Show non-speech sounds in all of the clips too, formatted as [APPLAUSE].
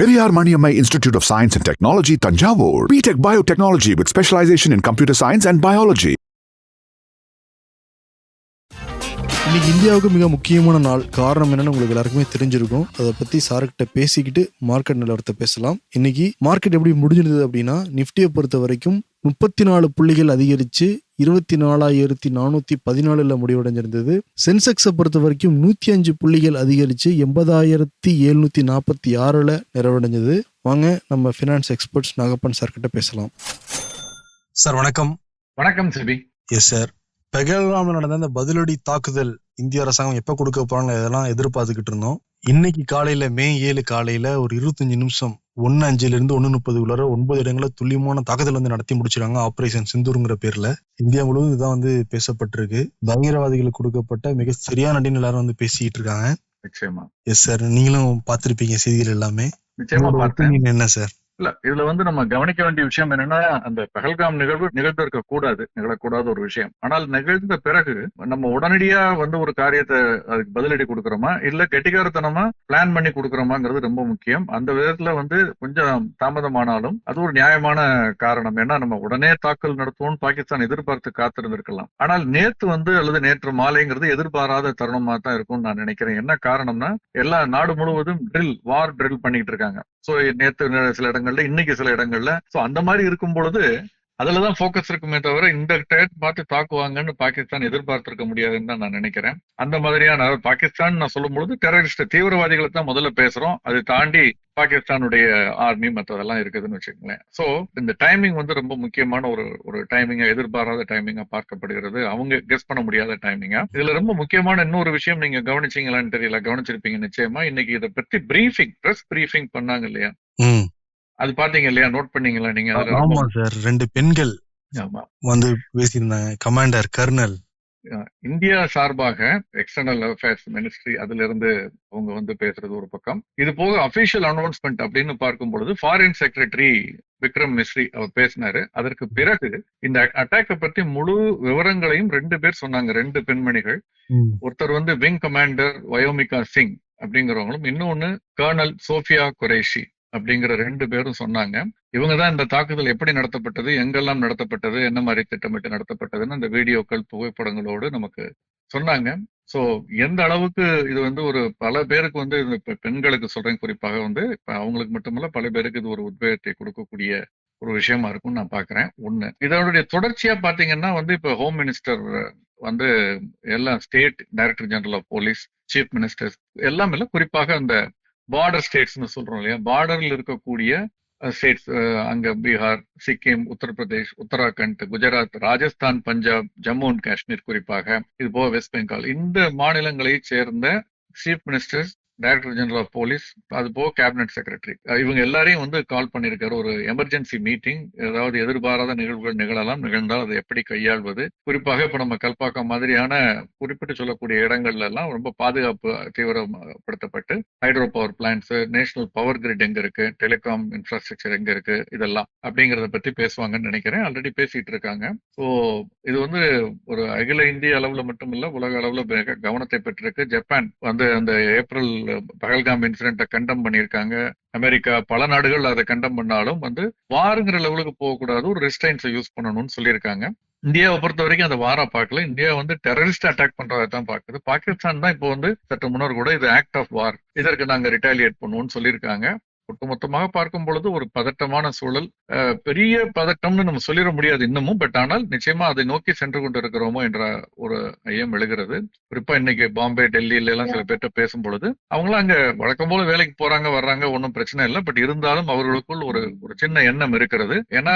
Periyar Institute of Science and Technology, Tanjavur. BTech Biotechnology with specialization in computer science and biology. இன்னைக்கு இந்தியாவுக்கு மிக முக்கியமான நாள் காரணம் என்னன்னு உங்களுக்கு எல்லாருக்குமே தெரிஞ்சிருக்கும். அதை பத்தி சார்கிட்ட பேசிக்கிட்டு மார்க்கெட் நிலவரத்தை பேசலாம். இன்னைக்கு மார்க்கெட் எப்படி முடிஞ்சிருந்தது அப்படின்னா நிஃப்டியை பொறுத்த வரைக்கும் முப்பத்தி நாலு புள்ளிகள் அதிகரிச்சு இருபத்தி நாலாயிரத்தி நானூத்தி பதினாலுல முடிவடைஞ்சிருந்தது. சென்செக்ஸை பொறுத்த வரைக்கும் நூத்தி அஞ்சு புள்ளிகள் அதிகரிச்சு எண்பதாயிரத்தி எழுநூத்தி நாற்பத்தி ஆறுல நிறைவடைஞ்சது. வாங்க நம்ம ஃபினான்ஸ் எக்ஸ்பர்ட்ஸ் நாகப்பன் சார் கிட்ட பேசலாம். சார் வணக்கம். வணக்கம் சிபி. எஸ் சார் பெகல்காம்ல நடந்த அந்த பதிலடி தாக்குதல் இந்திய அரசாங்கம் எப்ப கொடுக்க போறாங்க இதெல்லாம் எதிர்பார்த்துக்கிட்டு இருந்தோம். இன்னைக்கு காலையில மே ஏழு காலையில ஒரு இருபத்தஞ்சு நிமிஷம் ஒன்னு அஞ்சுல இருந்து ஒன்னு முப்பது உள்ளார ஒன்பது இடங்களில் துல்லியமான தாக்குதல் வந்து நடத்தி முடிச்சிருக்காங்க ஆபரேஷன் சிந்தூருங்கிற பேர்ல. இந்தியா முழுவதும் இதுதான் வந்து பேசப்பட்டிருக்கு. பயங்கரவாதிகளுக்கு கொடுக்கப்பட்ட மிக சரியான அடின்னு எல்லாரும் வந்து பேசிக்கிட்டு இருக்காங்க. நிச்சயமா. எஸ் சார் நீங்களும் பார்த்திருப்பீங்க செய்திகள் எல்லாமே. என்ன சார் இல்ல இதுல வந்து நம்ம கவனிக்க வேண்டிய விஷயம் என்னன்னா அந்த பகல்காம் நிகழ்வு நிகழ்ந்திருக்க கூடாது நிகழக்கூடாத ஒரு விஷயம். ஆனால் நிகழ்ந்த பிறகு நம்ம உடனடியா வந்து ஒரு காரியத்தை அதுக்கு பதிலடி கொடுக்குறோமா? இல்ல கெட்டிகாரத்தனமா பிளான் பண்ணி கொடுக்குறோமாங்கிறது ரொம்ப முக்கியம். அந்த விதத்துல வந்து கொஞ்சம் தாமதமானாலும் அது ஒரு நியாயமான காரணம். ஏன்னா நம்ம உடனே தாக்கல் நடத்துவோம்னு பாகிஸ்தான் எதிர்பார்த்து காத்திருந்திருக்கலாம். ஆனால் நேத்து வந்து அல்லது நேற்று மாலைங்கிறது எதிர்பாராத தருணமா தான் இருக்கும்னு நான் நினைக்கிறேன். என்ன காரணம்னா எல்லா நாடு முழுவதும் ட்ரில் வார் ட்ரில் பண்ணிட்டு இருக்காங்க. சோ நேத்து சில இடங்கள்ல இன்னைக்கு சில இடங்கள்ல. சோ அந்த மாதிரி இருக்கும் பொழுது அதுலதான் ஃபோக்கஸ் இருக்குமே தவிர இந்த டயர் பார்த்து தாக்குவாங்கன்னு பாகிஸ்தான் எதிர்பார்த்திருக்க முடியாதுன்னு தான் நான் நினைக்கிறேன். அந்த மாதிரியான பாகிஸ்தான் நான் சொல்லும் பொழுது டெரரிஸ்ட் தீவிரவாதிகளை தான் முதல்ல பேசுறோம். அதை தாண்டி பாகிஸ்தானுடைய ஆர்மி மற்றதெல்லாம் இருக்குதுன்னு வச்சுக்கோங்களேன். சோ இந்த டைமிங் வந்து ரொம்ப முக்கியமான ஒரு ஒரு டைமிங்கா எதிர்பாராத டைமிங்கா பார்க்கப்படுகிறது. அவங்க கெஸ் பண்ண முடியாத டைமிங்கா இதுல ரொம்ப முக்கியமான இன்னொரு விஷயம் நீங்க கவனிச்சீங்களான்னு தெரியல கவனிச்சிருப்பீங்க நிச்சயமா. இன்னைக்கு இதை பத்தி பிரீஃபிங் பிரஸ் பிரீஃபிங் பண்ணாங்க இல்லையா? அது பாத்தீங்க இல்லையா? நோட் பண்ணீங்களா நீங்க ஆமா சார். ரெண்டு பெண்கள் வந்து பேசியிருந்தாங்க. கமாண்டர் கர்னல் இந்தியா சார்பாக எக்ஸ்டர்னல் அஃபேர்ஸ் மினிஸ்ட்ரி அதுல இருந்து அவங்க வந்து பேசுறது ஒரு பக்கம். இது போக அபிஷியல் அனௌன்ஸ்மெண்ட் அப்படின்னு பார்க்கும் பொழுது ஃபாரின் செக்ரட்டரி விக்ரம் மிஸ்ரி அவர் பேசினாரு. அதற்கு பிறகு இந்த அட்டாக்கை பத்தி முழு விவரங்களையும் ரெண்டு பேர் சொன்னாங்க. ரெண்டு பெண்மணிகள். ஒருத்தர் வந்து விங் கமாண்டர் வயோமிகா சிங் அப்படிங்கிறவங்களும் இன்னொன்னு கர்னல் சோஃபியா குரேஷி அப்படிங்கிற ரெண்டு பேரும் சொன்னாங்க. இவங்க தான் இந்த தாக்குதல் எப்படி நடத்தப்பட்டது எங்கெல்லாம் நடத்தப்பட்டது என்ன மாதிரி திட்டமிட்டு நடத்தப்பட்டதுன்னு அந்த வீடியோக்கள் புகைப்படங்களோடு நமக்கு சொன்னாங்க. ஸோ எந்த அளவுக்கு இது வந்து ஒரு பல பேருக்கு வந்து இது பெண்களுக்கு சொல்றேன். குறிப்பாக வந்து இப்போ அவங்களுக்கு மட்டுமல்ல பல பேருக்கு இது ஒரு உத்வேகத்தை கொடுக்கக்கூடிய ஒரு விஷயமா இருக்கும்னு நான் பாக்குறேன். ஒண்ணு. இதனுடைய தொடர்ச்சியா பாத்தீங்கன்னா வந்து இப்போ ஹோம் மினிஸ்டர் வந்து எல்லா state director general of police chief ministers எல்லாம் இல்லை. குறிப்பாக அந்த பார்டர் ஸ்டேட்ஸ்னு சொல்றோம் இல்லையா? பார்டர்ல இருக்கக்கூடிய ஸ்டேட்ஸ் அங்க பீகார் சிக்கிம் உத்தரப்பிரதேஷ் உத்தராகண்ட் குஜராத் ராஜஸ்தான் பஞ்சாப் ஜம்மு அண்ட் காஷ்மீர் குறிப்பாக இது போக வெஸ்ட் பெங்கால். இந்த மாநிலங்களை சேர்ந்த chief ministers director general of police அது போக கேபினட் செக்ரட்டரி இவங்க எல்லாரையும் வந்து கால் பண்ணியிருக்காரு ஒரு எமர்ஜென்சி மீட்டிங் ஏதாவது எதிர்பாராத நிகழ்வுகள் நிகழலாம் நிகழ்ந்தால் அதை எப்படி கையாள்வது? குறிப்பாக இப்போ நம்ம கல்பாக்கம் மாதிரியான குறிப்பிட்டு சொல்லக்கூடிய இடங்கள்ல எல்லாம் ரொம்ப பாதுகாப்பு தீவிரப்படுத்தப்பட்டு hydro power plans national power grid எங்க இருக்கு டெலிகாம் இன்ஃப்ராஸ்ட்ரக்சர் எங்க இருக்கு இதெல்லாம் அப்படிங்கறத பத்தி பேசுவாங்கன்னு நினைக்கிறேன். ஆல்ரெடி பேசிட்டு இருக்காங்க. ஸோ இது வந்து ஒரு அகில இந்திய அளவுல மட்டும் இல்ல உலக அளவுல கவனத்தை பெற்றிருக்கு. ஜப்பான் வந்து அந்த ஏப்ரல் பகல்காம் இன்சிடென்ட்டை கண்டம் பண்ணியிருக்காங்க. அமெரிக்கா பல நாடுகள் அதை கண்டம் பண்ணாலும் வந்து வாருங்கிற லெவலுக்கு போகக்கூடாது. ஒரு ரெஸ்டைன்ஸை யூஸ் பண்ணணும்னு சொல்லியிருக்காங்க. இந்தியாவை பொறுத்த வரைக்கும் அந்த வாரா பார்க்கல. இந்தியா வந்து டெரரிஸ்ட் அட்டாக் பண்றதை தான் பாக்குது பாகிஸ்தான் தான் இப்போ வந்து சற்று முன்னர் கூட இது ஆக்ட் ஆஃப் வார் இதற்கு நாங்க ரிட்டாலியேட் பண்ணுவோம்னு சொல்லியிருக்காங்க. ஒட்டுமொத்தமாக பார்க்கும் பொழுது ஒரு பதட்டமான சூழல். பெரிய பதட்டம்னு நம்ம சொல்லிட முடியாது இன்னமும் பட் ஆனால் நிச்சயமா அதை நோக்கி சென்று கொண்டு இருக்கிறோமோ என்ற ஒரு ஐயம் எழுகிறது. குறிப்பா இன்னைக்கு பாம்பே டெல்லியில எல்லாம் சில பேர்ட்ட பேசும் பொழுது அவங்களாம் அங்க வழக்கம் போல வேலைக்கு போறாங்க வர்றாங்க ஒன்றும் பிரச்சனை இல்லை. பட் இருந்தாலும் அவர்களுக்குள் ஒரு ஒரு சின்ன எண்ணம் இருக்கிறது. ஏன்னா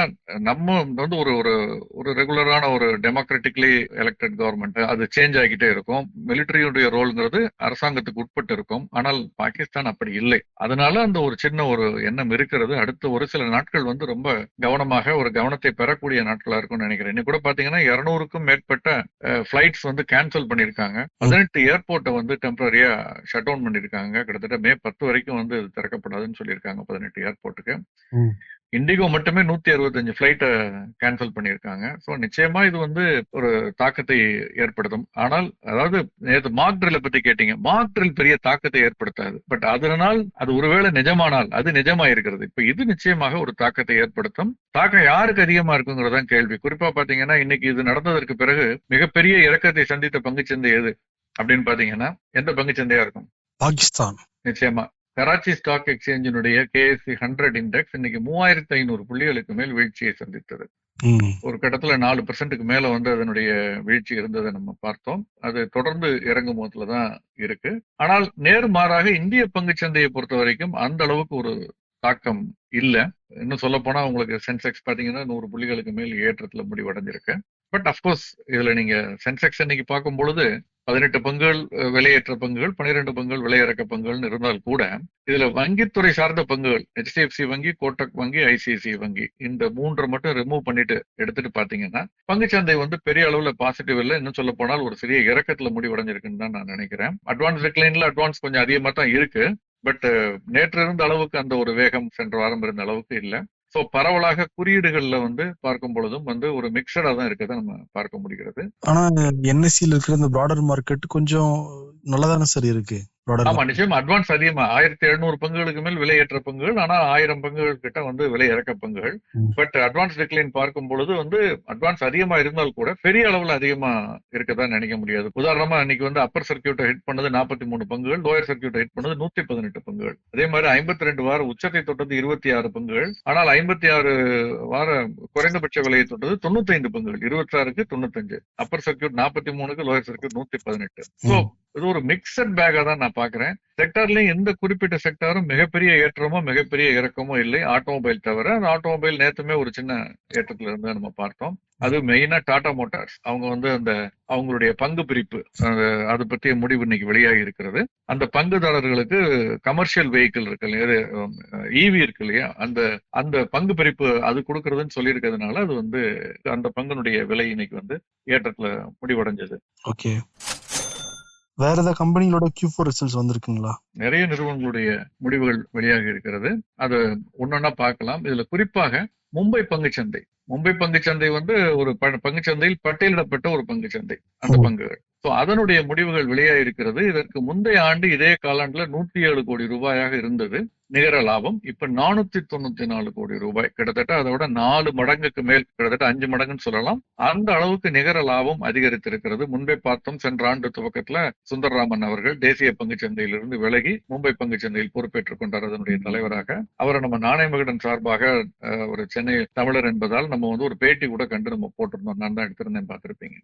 நம்ம வந்து ஒரு ஒரு ஒரு ரெகுலரான ஒரு டெமோக்ராட்டிக்லி எலெக்டட் கவர்மெண்ட் அது சேஞ்ச் ஆகிட்டே இருக்கும். மிலிட்டரியுடைய ரோல்ங்கிறது அரசாங்கத்துக்கு உட்பட்டு இருக்கும். ஆனால் பாகிஸ்தான் அப்படி இல்லை. அதனால அந்த ஒரு சின்ன ஒரு எண்ணம் இருக்கிறது. அடுத்த ஒரு சில நாட்கள் வந்து ரொம்ப கவனமாக ஒரு கவனத்தை பெறக்கூடிய நாட்களா இருக்கும்னு நினைக்கிறேன். இன்னைக்கு கூட பாத்தீங்கன்னா இருநூறுக்கும் மேற்பட்ட ஃபிளைட்ஸ் வந்து கேன்சல் பண்ணிருக்காங்க பதினெட்டு ஏர்போர்ட்டை வந்து டெம்பரரியா ஷட் டவுன் பண்ணிருக்காங்க கிட்டத்தட்ட மே பத்து வரைக்கும் வந்து திறக்கப்படாதுன்னு சொல்லியிருக்காங்க பதினெட்டு ஏர்போர்ட்டுக்கு. இண்டிகோ மட்டுமே நூத்தி அறுபத்தஞ்சு பிளைட்டை கேன்சல் பண்ணியிருக்காங்க. ஸோ நிச்சயமா இது வந்து ஒரு தாக்கத்தை ஏற்படுத்தும். ஆனால் அதாவது நேற்று மார்க் ட்ரில்லை பத்தி கேட்டீங்க. மார்க் ட்ரில் பெரிய தாக்கத்தை ஏற்படுத்தாது. பட் அதனால் அது ஒருவேளை நிஜமானால் அது நிஜமா இருக்கிறது இப்ப இது நிச்சயமாக ஒரு தாக்கத்தை ஏற்படுத்தும். தாக்கம் யாருக்கு அதிகமா இருக்குங்கிறதான் கேள்வி. குறிப்பா பாத்தீங்கன்னா இன்னைக்கு இது நடந்ததற்கு பிறகு மிகப்பெரிய இறக்கத்தை சந்தித்த பங்குச்சந்தை எது? அப்படின்னு பாத்தீங்கன்னா எந்த பங்குச்சந்தையா இருக்கும்? பாகிஸ்தான். நிச்சயமா. கராச்சி ஸ்டாக் எக்ஸ்சேஞ்சினுடைய கேஎஸ்சி ஹண்ட்ரட் இண்டெக்ஸ் இன்னைக்கு மூவாயிரத்தி ஐநூறு புள்ளிகளுக்கு மேல் வீழ்ச்சியை சந்தித்தது. ஒரு கட்டத்துல நாலு பர்சன்ட்டுக்கு மேல வந்து அதனுடைய வீழ்ச்சி இருந்ததை நம்ம பார்த்தோம். அது தொடர்ந்து இறங்கும் போதுல தான் இருக்கு. ஆனால் நேர்மாறாக இந்திய பங்குச்சந்தையை பொறுத்த வரைக்கும் அந்த அளவுக்கு ஒரு தாக்கம் இல்ல. இன்னும் சொல்ல போனா உங்களுக்கு சென்செக்ஸ் பாத்தீங்கன்னா நூறு புள்ளிகளுக்கு மேல் ஏற்றத்துல முடிவடைஞ்சிருக்கு. பட் அப்கோர்ஸ் இதுல நீங்க சென்செக்ஸ் இன்னைக்கு பார்க்கும் பொழுது பதினெட்டு பங்குகள் விலையேற்ற பங்குகள் பன்னிரெண்டு பங்குகள் விலையிறக்க பங்குகள்னு இருந்தால் கூட இதுல வங்கித்துறை சார்ந்த பங்குகள் ஹெச்டிஎஃப்சி வங்கி கோட்டக் வங்கி ஐசிஐசி வங்கி இந்த மூன்றை மட்டும் ரிமூவ் பண்ணிட்டு எடுத்துட்டு பாத்தீங்கன்னா பங்குச்சந்தை வந்து பெரிய அளவுல பாசிட்டிவ் இல்லை. இன்னும் சொல்ல போனால் ஒரு சிறிய இறக்கத்துல முடிவடைஞ்சிருக்குன்னு தான் நான் நினைக்கிறேன். அட்வான்ஸ் டிக்ளைன்ல அட்வான்ஸ் கொஞ்சம் அதிகமா தான் இருக்கு. பட் நேற்று இருந்த அளவுக்கு அந்த ஒரு வேகம் சென்ற வாரம் இருந்த அளவுக்கு இல்லை. ஸோ பரவலாக குறியீடுகள்ல வந்து பார்க்கும் பொழுதும் வந்து ஒரு மிக்சடா தான் இருக்கத நம்ம பார்க்க முடிகிறது. ஆனா என்எஸ்சியில் இருக்கிற இந்த ப்ராடர் மார்க்கெட் கொஞ்சம் நல்லதானே சார் இருக்கு? ஆமா. நிச்சயமா. அட்வான்ஸ் அதிகமா. ஆயிரத்தி எழுநூறு பங்குகளுக்கு மேல் விலையேற்ற பங்குகள் ஆனா ஆயிரம் பங்குகள் கிட்ட வந்து விலை இறக்க பங்குகள். பட் அட்வான்ஸ் டிக்ளைன் பார்க்கும் பொழுது வந்து அட்வான்ஸ் அதிகமா இருந்தால் கூட பெரிய அளவுல அதிகமா இருக்கதான் நினைக்க முடியாது. உதாரணமா இன்னைக்கு வந்து அப்பர் சர்க்கியூட்டை ஹிட் பண்ணது நாற்பத்தி மூணு பங்குகள் லோயர் சர்க்கியூட்டை ஹிட் பண்ணது நூத்தி பதினெட்டு பங்குகள். அதே மாதிரி ஐம்பத்தி ரெண்டு வார உச்சத்தை தொட்டது இருபத்தி ஆறு பங்குகள். ஆனால் ஐம்பத்தி ஆறு வார குறைந்தபட்ச விலையை தொட்டது தொண்ணூத்தைந்து பங்குகள். இருபத்தி ஆறுக்கு தொண்ணூத்தஞ்சு. அப்பர் சர்க்கியூட் நாற்பத்தி மூணுக்கு லோயர் சர்க்கியூட் நூத்தி பதினெட்டு. இது ஒரு மிக்சட் பேக்கா தான் நான் பாக்குறேன். செக்டார்லயும் எந்த குறிப்பிட்ட செக்டாரும் மிகப்பெரிய ஏற்றமோ மிகப்பெரிய இறக்கமோ இல்லை. ஆட்டோமொபைல் தவிர அந்த ஆட்டோமொபைல் நேற்றுமே ஒரு சின்ன ஏற்றத்துல இருந்து நம்ம பார்த்தோம். அது மெயினா டாடா மோட்டார்ஸ் அவங்க வந்து அந்த அவங்களுடைய பங்கு பிரிப்பு அதை பற்றிய முடிவு இன்னைக்கு வெளியாகி இருக்கிறது. அந்த பங்குதாரர்களுக்கு கமர்ஷியல் வெஹிக்கிள் இருக்கு இல்லையா? ஈவி இருக்கு இல்லையா? அந்த அந்த பங்கு பிரிப்பு அது கொடுக்கறதுன்னு சொல்லியிருக்கிறதுனால அது வந்து அந்த பங்கினுடைய விலை இன்னைக்கு வந்து ஏற்றத்துல முடிவடைஞ்சது. ஓகே வேற ஏதாவது கம்பெனிகளோட Q4 ஃபோர் ரிசல்ட்ஸ் வந்திருக்குங்களா? நிறைய நிறுவனங்களுடைய முடிவுகள் வெளியாகி இருக்கிறது. அது ஒன்னொன்னா பார்க்கலாம். இதுல குறிப்பாக மும்பை பங்குச்சந்தை. மும்பை பங்குச்சந்தை வந்து ஒரு பங்குச்சந்தையில் பட்டியலிடப்பட்ட ஒரு பங்குச்சந்தை. அந்த. பங்குகள். சோ அதனுடைய முடிவுகள் வெளியாகி இருக்கிறது. இதற்கு முந்தைய ஆண்டு இதே காலாண்டுல நூத்தி ஏழு கோடி ரூபாயாக இருந்தது. நிகர லாபம். இப்ப நானூத்தி தொண்ணூத்தி நாலு கோடி ரூபாய். கிட்டத்தட்ட அதை விட நாலு மடங்குக்கு மேல் கிட்டத்தட்ட அஞ்சு மடங்குன்னு சொல்லலாம். அந்த அளவுக்கு நிகர லாபம் அதிகரித்திருக்கிறது. முன்பே பார்த்தோம் சென்ற ஆண்டு துவக்கத்துல சுந்தரராமன் அவர்கள் தேசிய பங்குச்சந்தையிலிருந்து விலகி மும்பை பங்குச்சந்தையில் பொறுப்பேற்றுக் கொண்டார். அதனுடைய தலைவராக. அவரை நம்ம நாணய மகடன் சார்பாக ஒரு சென்னை தமிழர் என்பதால் நம்ம வந்து ஒரு பேட்டி கூட கண்டு நம்ம போட்டிருந்தோம். நான் தான் எடுத்திருந்தேன் பார்த்திருப்பீங்க.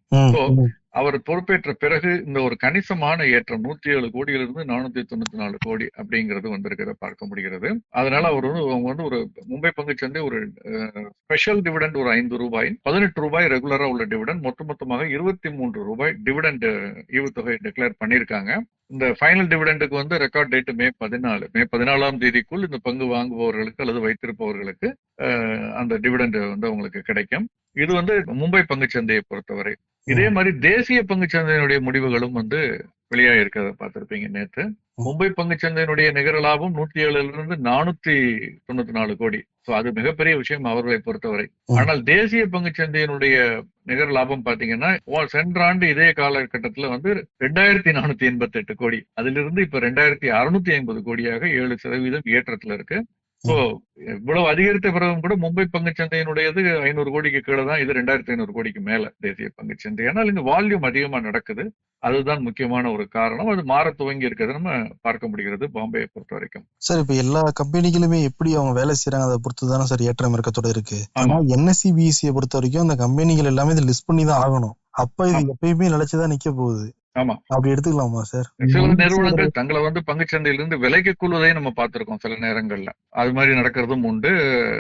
அவர் பொறுப்பேற்ற பிறகு இந்த ஒரு கணிசமான ஏற்றம் நூத்தி ஏழு கோடியிலிருந்து நானூத்தி தொண்ணூத்தி நாலு கோடி அப்படிங்கிறது வந்திருக்கிறத பார்க்க முடிகிறது. அதனால அவர் வந்து அவங்க வந்து ஒரு மும்பை பங்குச்சந்தை ஒரு ஸ்பெஷல் டிவிடெண்ட் ஒரு ஐந்து ரூபாய் பதினெட்டு ரூபாய் ரெகுலரா உள்ள டிவிடெண்ட் மொத்த மொத்தமாக இருபத்தி மூன்று ரூபாய் டிவிடெண்ட் ஈவுத்தொகை டிக்ளேர் பண்ணியிருக்காங்க இந்த ஃபைனல் டிவிடெண்டுக்கு வந்து ரெக்கார்ட் டேட் மே பதினாலு மே பதினாலாம் தேதிக்குள் இந்த பங்கு வாங்குபவர்களுக்கு அல்லது வைத்திருப்பவர்களுக்கு அந்த டிவிடெண்ட் வந்து அவங்களுக்கு கிடைக்கும். இது வந்து மும்பை பங்குச்சந்தையை பொறுத்தவரை. இதே மாதிரி தேசிய பங்குச்சந்தையினுடைய முடிவுகளும் வந்து வெளியாக இருக்கிறத பார்த்திருப்பீங்க நேற்று மும்பை பங்குச்சந்தையினுடைய நிகர லாபம் நூத்தி ஏழுல இருந்து நானூத்தி தொண்ணூத்தி நாலு கோடி. சோ அது மிகப்பெரிய விஷயம் அவர்களை பொறுத்தவரை. ஆனால் தேசிய பங்குச்சந்தையினுடைய நிகர லாபம் பாத்தீங்கன்னா சென்ற ஆண்டு இதே காலகட்டத்துல வந்து ரெண்டாயிரத்தி நானூத்தி எண்பத்தி எட்டு கோடி. அதிலிருந்து இப்ப ரெண்டாயிரத்தி அறுநூத்தி ஐம்பது கோடியாக ஏழு சதவீதம் ஏற்றத்துல இருக்கு. சோ இவ்வளவு அதிகரித்த பிறகும் கூட மும்பை பங்குச்சந்தையினுடையது ஐநூறு கோடிக்கு கீழே தான் இது ரெண்டாயிரத்தி ஐநூறு கோடிக்கு மேல தேசிய பங்குச்சந்தை. ஆனால் இங்க வால்யூம் அதிகமா நடக்குது. அதுதான் முக்கியமான ஒரு காரணம். அது மாற துவங்கி இருக்கிறது நம்ம பார்க்க முடிகிறது பாம்பேயை பொறுத்த வரைக்கும். சார் இப்ப எல்லா கம்பெனிகளுமே எப்படி அவங்க வேலை செய்யறாங்க அதை பொறுத்து தானே சார் ஏற்றம் இறக்கத்தோட இருக்கு. ஆனா என்எஸ்சி பிஎஸ்சியை பொறுத்த வரைக்கும் அந்த கம்பெனிகள் எல்லாமே இதை லிஸ்ட் பண்ணி தான் ஆகணும். அப்ப இது. எப்பயுமே நிலைச்சுதான் நிக்க போகுது. ஆமா. அப்படி எடுத்துக்கலாமா சார்? சில நிறுவனங்கள் தங்களை வந்து பங்குச்சந்தையிலிருந்து விலைக்கு கொள்வதையும் நம்ம பார்த்திருக்கோம் சில நேரங்கள்ல. அது மாதிரி நடக்கிறதும் உண்டு.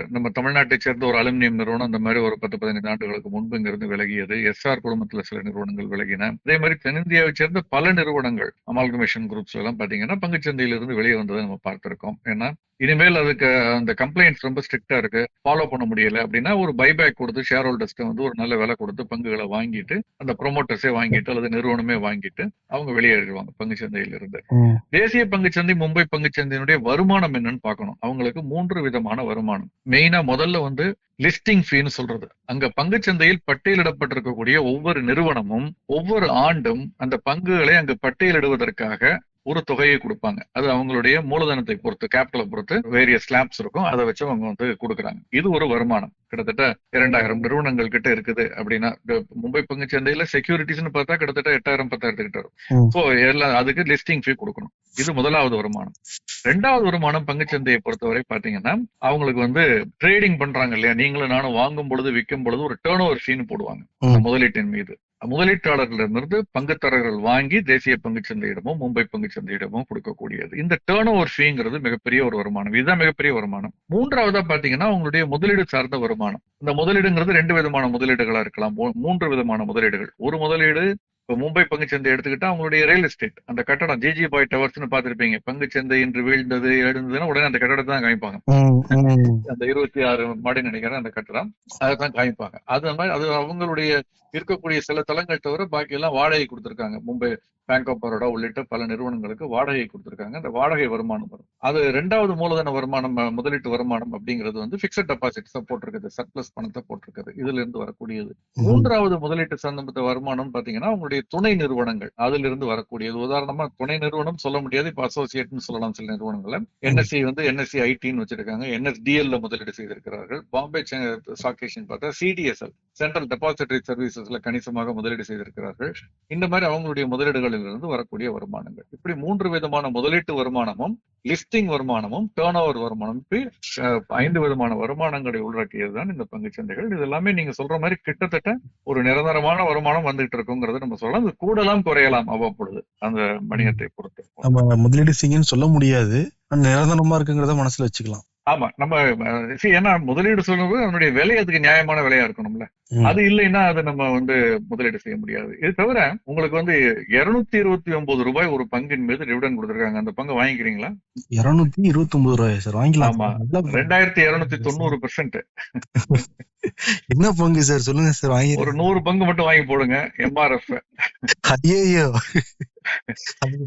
நம்ம தமிழ்நாட்டை சேர்ந்த ஒரு அலுமினியம் நிறுவனம் அந்த மாதிரி ஒரு பத்து பதினைந்து ஆண்டுகளுக்கு முன்பு இங்கிருந்து விலகியது. எஸ்ஆர் குழுமத்துல சில நிறுவனங்கள் விலகின. அதே மாதிரி தென்னிந்தியாவை சேர்ந்த பல நிறுவனங்கள் அமால்கமேஷன் குரூப்ஸ் எல்லாம் பாத்தீங்கன்னா பங்குச்சந்தையிலிருந்து வெளியே வந்ததை நம்ம பார்த்திருக்கோம். ஏன்னா இனிமேல் அதுக்கு அந்த கம்ப்ளைண்ட்ஸ் ரொம்ப ஸ்ட்ரிக்டா இருக்கு. ஃபாலோ பண்ண முடியல அப்படின்னா ஒரு பைபேக் கொடுத்து ஷேர் ஹோல்டர்ஸ்க்கு வந்து ஒரு நல்ல விலை கொடுத்து பங்குகளை வாங்கிட்டு அந்த ப்ரொமோட்டர்ஸே வாங்கிட்டு அல்லது நிறுவனமே வாங்கிட்டு வாங்கிட்டு அவங்க வெளியேறிடுவாங்க பங்கு சந்தையில இருந்து. தேசிய பங்குச்சந்தை மும்பை பங்குச்சந்தையினுடைய வருமானம் என்னன்னு பார்க்கணும். அவங்களுக்கு மூன்று விதமான வருமானம். மெயினா முதல்ல வந்து லிஸ்டிங் ஃபீன்னு சொல்றது. அங்க பங்குச்சந்தையில் பட்டியலிடப்பட்டிருக்கக்கூடிய ஒவ்வொரு நிறுவனமும் ஒவ்வொரு ஆண்டும் அந்த பங்குகளை அங்கு பட்டியலிடுவதற்காக ஒரு தொகையை கொடுப்பாங்க. அது அவங்களுடைய மூலதனத்தை பொறுத்து கேபிட்டலை பொறுத்து வேரியஸ் ஸ்லாப்ஸ் இருக்கும். அதை வச்சு அவங்க வந்து கொடுக்குறாங்க. இது ஒரு வருமானம். கிட்டத்தட்ட இரண்டாயிரம் நிறுவனங்கள் கிட்ட இருக்குது அப்படின்னா மும்பை பங்குச்சந்தையில செக்யூரிட்டிஸ்னு பார்த்தா கிட்டத்தட்ட எட்டாயிரம் பத்தாயிரத்து கிட்ட இருக்கும் ம். ஸோ எல்லாம் அதுக்கு லிஸ்டிங் ஃபீ கொடுக்கணும். இது முதலாவது வருமானம். ரெண்டாவது வருமானம் பங்குச்சந்தையை பொறுத்தவரை பாத்தீங்கன்னா அவங்களுக்கு வந்து ட்ரேடிங் பண்றாங்க இல்லையா? நீங்களும் நானும் வாங்கும் பொழுது விற்கும் பொழுது ஒரு டேர்ன் ஓவர் ஃபீன்னு போடுவாங்க. முதலீட்டின் மீது. முதலீட்டாளர்களிடமிருந்து பங்குத்தரகர்கள் வாங்கி தேசிய பங்குச்சந்தையிடமோ மும்பை பங்குச்சந்தையிடமோ கொடுக்கக்கூடியது. இந்த டேர்ன் ஓவர் ஃபீங்கிறது மிகப்பெரிய ஒரு வருமானம். இதுதான் மிகப்பெரிய வருமானம். மூன்றாவதா பாத்தீங்கன்னா உங்களுடைய முதலீடு சார்ந்த வருமானம். இந்த முதலீடுங்கிறது ரெண்டு விதமான முதலீடுகளா இருக்கலாம். மூன்று விதமான முதலீடுகள். ஒரு முதலீடு இப்ப மும்பை பங்குச்சந்தை எடுத்துக்கிட்டா அவங்களுடைய ரியல் எஸ்டேட் அந்த கட்டடம் ஜிஜி பாய் டவர்ஸ்னு பாத்திருப்பீங்க பங்குச்சந்தை இன்று வீழ்ந்தது எழுந்ததுன்னா உடனே அந்த கட்டடத்தை தான் காமிப்பாங்க. அந்த இருபத்தி ஆறு மாடி நினைக்கிறேன் அந்த கட்டடம் அதை தான் காமிப்பாங்க. அது மாதிரி அது அவங்களுடைய இருக்கக்கூடிய சில தளங்கள் தவிர பாக்கி எல்லாம் வாடகை கொடுத்திருக்காங்க. மும்பை பேங்க் ஆஃப் பரோடா உள்ளிட்ட பல நிறுவனங்களுக்கு வாடகை கொடுத்திருக்காங்க. அந்த வாடகை வருமானம் வரும். அது ரெண்டாவது மூலதன வருமானம் முதலீட்டு வருமானம் அப்படிங்கிறது வந்து பிக்சட் டெபாசிட்ஸ் போட்டிருக்குது. சர்ப்ளஸ் பணத்தை போட்டிருக்குது. இதுல இருந்து வரக்கூடியது. மூன்றாவது முதலீட்டு சம்பந்த வருமானம் பாத்தீங்கன்னா உங்களுடைய துணை நிறுவனங்கள். அதுல இருந்து வரக்கூடியது. உதாரணமா துணை நிறுவனம் சொல்ல முடியாது. இப்ப அசோசியேட்னு சொல்லலாம் சில நிறுவனங்களை என்எஸ்சி வந்து என்எஸ்சி ஐடின்னு வச்சிருக்காங்க. என்எஸ்டிஎல்ல முதலீடு செய்திருக்கிறார்கள். பாம்பே ஸ்டாக் எக்ஸ்சேஞ்ச் பார்த்தா சிடிஎஸ்எல் சென்ட்ரல் டெபாசிட்டரி சர்வீசஸ்ல கணிசமாக முதலீடு செய்திருக்கிறார்கள். இந்த மாதிரி அவங்களுடைய முதலீடுகளில் இருந்து வரக்கூடிய வருமானங்கள். இப்படி மூன்று விதமான முதலீட்டு வருமானமும் லிஸ்டிங் வருமானமும் டேர்ன் ஓவர் வருமானம் ஐந்து விதமான வருமானங்களை உள்ளடக்கியது தான் இந்த பங்குச் சந்தைகள் இது எல்லாமே நீங்க சொல்ற மாதிரி கிட்டத்தட்ட ஒரு நிரந்தரமான வருமானம் வந்துகிட்டு இருக்குங்கிறத நம்ம சொல்லலாம் இது கூடலாம் குறையலாம் அவ்வப்பொழுது. அந்த வணிகத்தை பொறுத்து. நம்ம முதலீடு செய்யுன்னு சொல்ல முடியாது. நிரந்தரமா இருக்குங்கிறத மனசுல வச்சுக்கலாம். ஆமா நம்ம ஏன்னா முதலீடு சொல்லும்போது அதனுடைய விலை அதுக்கு நியாயமான விலையா இருக்கணும்ல. அது இல்லைன்னா அதை நம்ம வந்து முதலீடு செய்ய முடியாது. இது தவிர உங்களுக்கு வந்து இருநூத்தி இருபத்தி ஒன்பது ரூபாய் ஒரு பங்கின் மீது டிவிடன் கொடுத்திருக்காங்க. அந்த பங்கு வாங்கிக்கிறீங்களா? இருநூத்தி இருபத்தி ஒன்பது ரூபாய் சார் வாங்கிக்கலாம் ஆமா. ரெண்டாயிரத்தி இருநூத்தி தொண்ணூறு பெர்சென்ட் என்ன பங்கு சார்? சொல்லுங்க சார் வாங்கி ஒரு நூறு பங்கு மட்டும் வாங்கி போடுங்க எம்ஆர்எஃப் ஐயோ